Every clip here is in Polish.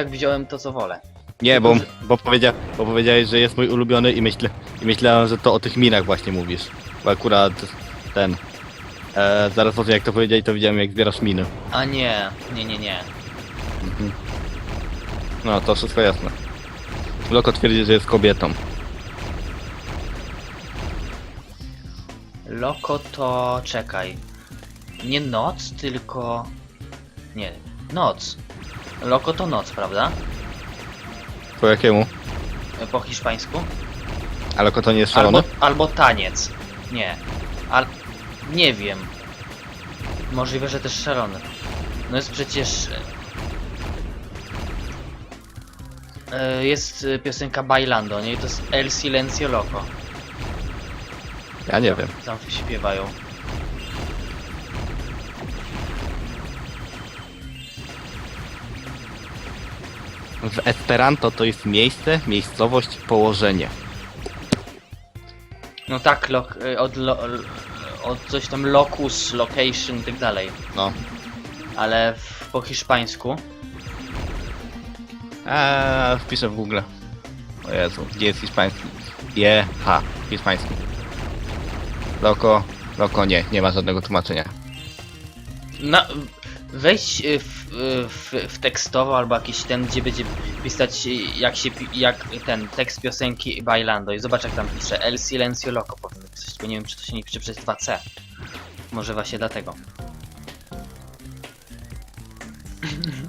tak wziąłem to, co wolę. Nie, bo, bo, powiedzia, bo powiedziałeś, że jest mój ulubiony i, myślę, i myślałem, że to o tych minach właśnie mówisz. Bo akurat ten... E, zaraz po tym jak to powiedzieli, to widziałem jak zbierasz miny. A nie, nie, nie, nie. Mhm. No, to wszystko jasne. Loko twierdzi, że jest kobietą. Loko to... czekaj. Nie noc, tylko... Nie, noc. Loko to noc, prawda? Po jakiemu? Po hiszpańsku? A Loko to nie jest szalony? Albo, albo taniec. Nie. Al... Nie wiem. Możliwe, że też szalony. No jest przecież... e, Jest e, piosenka Bailando, nie? I to jest El Silencio Loco. Ja nie wiem. Tam śpiewają. W Esperanto to jest miejsce, miejscowość, położenie. No tak, lok, e, od, lo, od coś tam locus, location i tak dalej. No. Ale w, po hiszpańsku Eee, wpiszę w Google. O Jezu, gdzie jest hiszpański? Je, ha, hiszpański. Loko, loko nie, nie ma żadnego tłumaczenia. Na, wejdź y, w, w, w tekstowo albo jakiś ten, gdzie będzie pisać jak się, jak ten tekst piosenki Bailando i zobacz jak tam pisze El Silencio Loco powinno pisać, bo nie wiem czy to się nie pisze przez 2C. Może właśnie dlatego.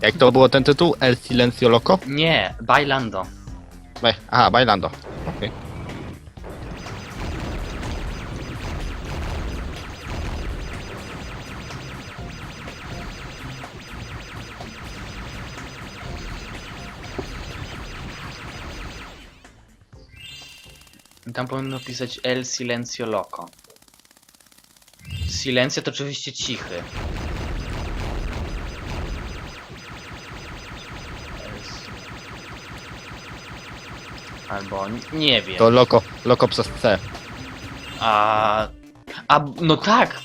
Jak to było ten tytuł? El Silencio Loco? Nie, Bailando. Baj, aha, Bailando. Tam powinno pisać El Silencio Loco. Silencio to oczywiście cichy. Albo nie wiem. To Loko, Loko przez C. A, a no tak!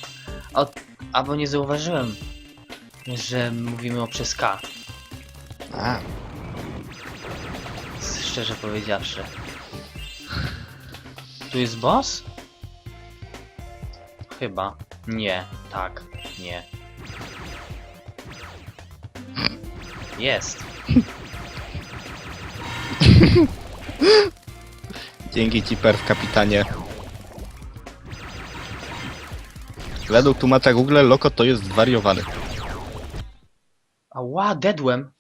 A, a bo nie zauważyłem, że mówimy o przez K. A, Szczerze powiedziawszy. Tu jest boss? Chyba. Nie. Tak. Nie. Jest. dzięki ci perf, kapitanie. Według tłumacza Google Loko to jest zwariowany. Ała, dedłem.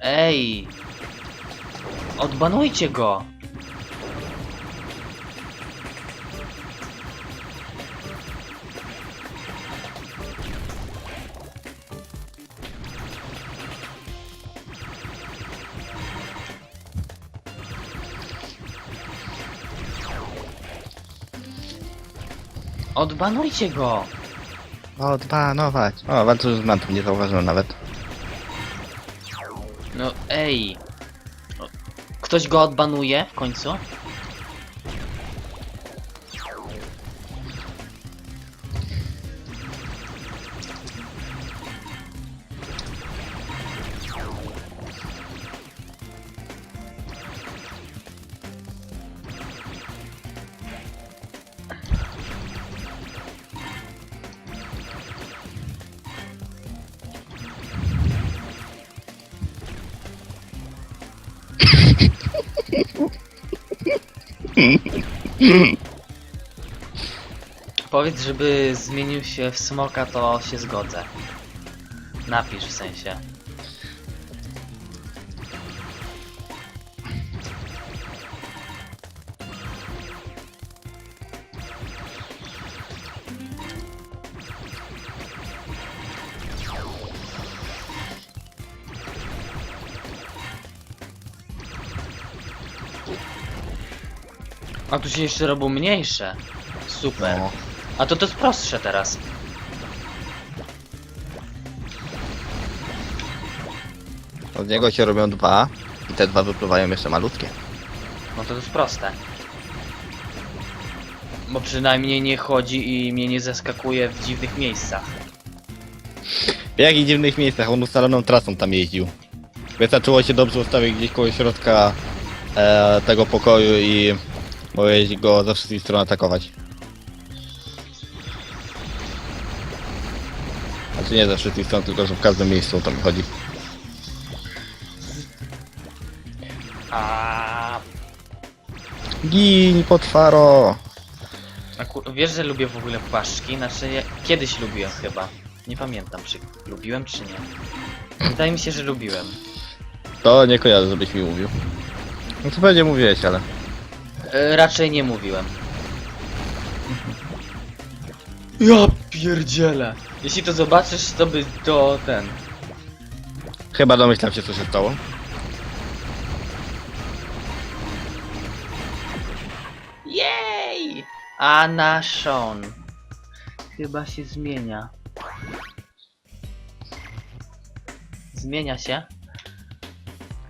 Ej. Odbanujcie go. Odbanujcie go. Odbanować. O, walczę z mantą, nie zauważyłem nawet. No ej. Ktoś go odbanuje w końcu? Powiedz, żeby zmienił się w smoka, to się zgodzę. Napisz w sensie. A tu się jeszcze robią mniejsze. Super. No. A to to jest prostsze teraz. Od niego się robią dwa i te dwa wypływają jeszcze malutkie. No to to jest proste. Bo przynajmniej nie chodzi i mnie nie zaskakuje w dziwnych miejscach. W jakich dziwnych miejscach on ustaloną trasą tam jeździł. Wystarczyło się dobrze ustawić gdzieś koło środka e, tego pokoju i mogłeś go ze wszystkich stron atakować. Znaczy nie ze wszystkich stron, tylko że w każdym miejscu o to mi chodzi. A, Gin, potwaro! Aku- wiesz, że lubię w ogóle płaszczki? Znaczy, ja kiedyś lubiłem chyba. Nie pamiętam, czy lubiłem, czy nie. Wydaje mi się, że lubiłem. To nie kojarzę, żebyś mi mówił. No to pewnie mówiłeś, ale... E, raczej nie mówiłem. Ja pierdzielę. Jeśli to zobaczysz, to by to ten. Chyba domyślam się, co się stało. Jej! Anna Sean. Chyba się zmienia. Zmienia się?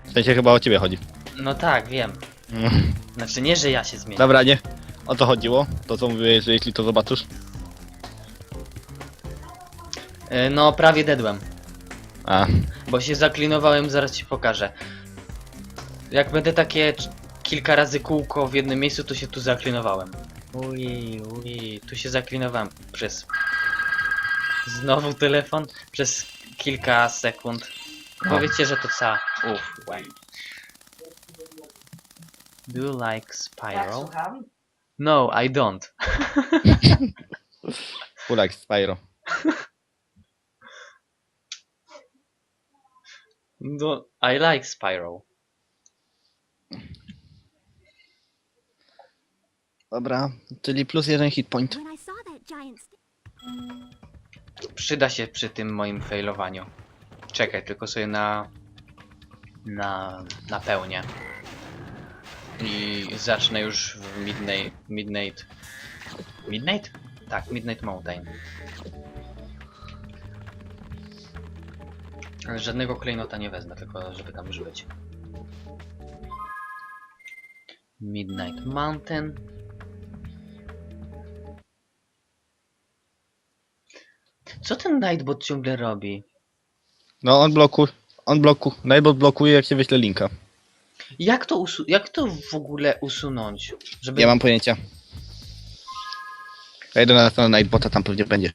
W sensie chyba o ciebie chodzi. No tak, wiem. Mm. Znaczy nie, że ja się zmienię. Dobra, nie. O co chodziło? To co mówiłeś, że jeśli to zobaczysz? E, No, prawie dedłem. A, Bo się zaklinowałem, zaraz ci pokażę. Jak będę takie kilka razy kółko w jednym miejscu, to się tu zaklinowałem. Ui, ui, tu się zaklinowałem przez... Znowu telefon? Przez kilka sekund. Powiedzcie, że to ca... Uff, łaj. Do you like Tak, Spiral? słucham. No, I don't. Kulak Spyro. No, I like Spiral. Dobra, czyli plus jeden hit point. When I saw that giant st- Przyda się przy tym moim failowaniu. Czekaj, tylko sobie na... na... napełnię. I zacznę już w Midnight... Midnight... Midnight? Tak, Midnight Mountain. Ale żadnego klejnota nie wezmę, tylko żeby tam już być. Midnight Mountain. Co ten Nightbot ciągle robi? No on bloku, on bloku, Nightbot blokuje jak się wyśle linka. Jak to, usu- jak to w ogóle usunąć? Żeby... Nie mam pojęcia. Ja idę na stronę Nightbota, tam pewnie będzie.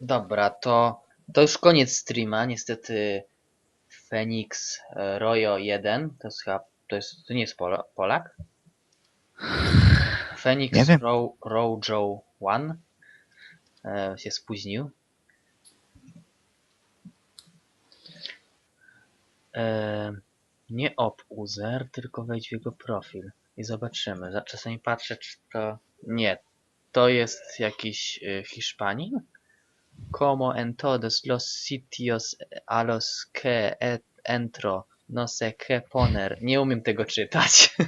Dobra, to, to już koniec streama. Niestety Phoenix e, Royo 1, to jest chyba, to, jest, to nie jest Pola, Polak? Phoenix Nie wiem. Ro, Rojo 1 e, się spóźnił. E, nie op user, tylko wejdź w jego profil i zobaczymy. Za- Czasami patrzę, czy to... Nie, to jest jakiś y, Hiszpanin? Como en todos los sitios a los que entro, no sé qué poner. Nie umiem tego czytać.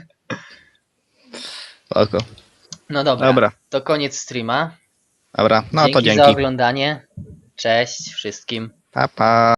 Oko. No dobra, Dobra, to koniec streama. dobra, no dzięki to za dzięki. oglądanie. Cześć wszystkim. Pa, pa.